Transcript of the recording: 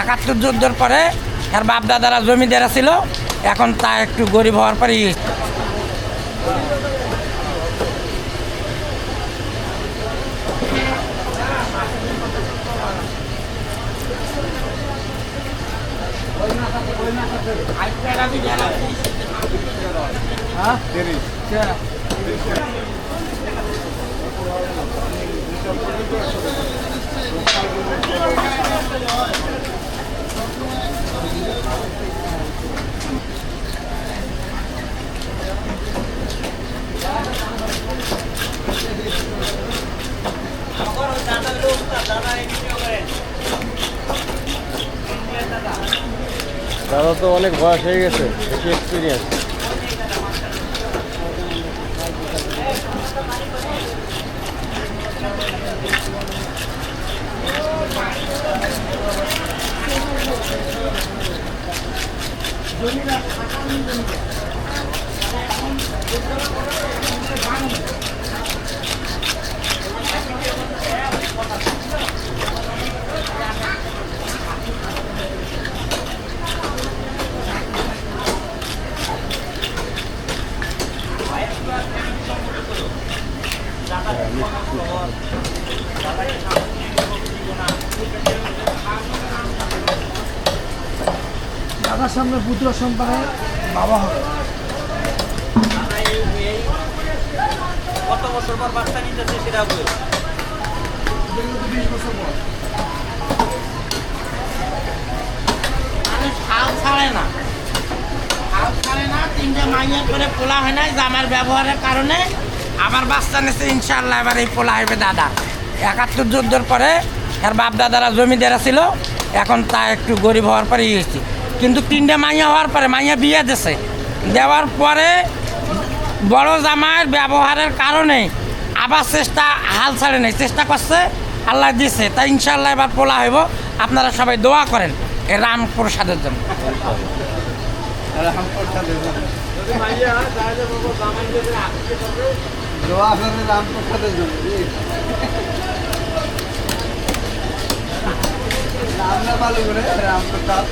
একাত্তর যুদ্ধের পরে তার বাপ দাদারা জমিদারা ছিল, এখন তা একটু গরিব হওয়ার পরে ইয়ে দাদা তো অনেক বয়স হয়ে গেছে বেশি এক্সপিরিয়েন্স দাদার সামনে পুত্র সন্তানের বাবা হবে। কত বছর পর বাচ্চা নিতেছে সেটা বিশ বছর পর হাল ছাড়ে না। হাল ছাড়ে না, তিনটে মাইয়া করে পোলা হয় নাই জামার ব্যবহারের কারণে আবার বাচ্চা নিচ্ছে ইনশাল্লাহ এবার এই পোলা হইবে দাদা। একাত্তর যুদ্ধের পরে এর বাপ দাদারা জমিদারা ছিল, এখন তা একটু গরিব হওয়ার পরে হয়েছে। কিন্তু তিনটে মাইয়া হওয়ার পরে মাইয়া বিয়ে দিছে। দেওয়ার পরে বড় জামাইয়ের ব্যবহারের কারণে আবার চেষ্টা হাল ছাড়ে নেই। চেষ্টা করছে, আল্লাহ দিছে। তাই ইনশাল্লাহ এবার পোলা হইব। আপনারা সবাই দোয়া করেন রাম প্রসাদের জন্য। আপনাদের রামপ্রসাদের জন্য নাম না ভালো রামপ্রসাদ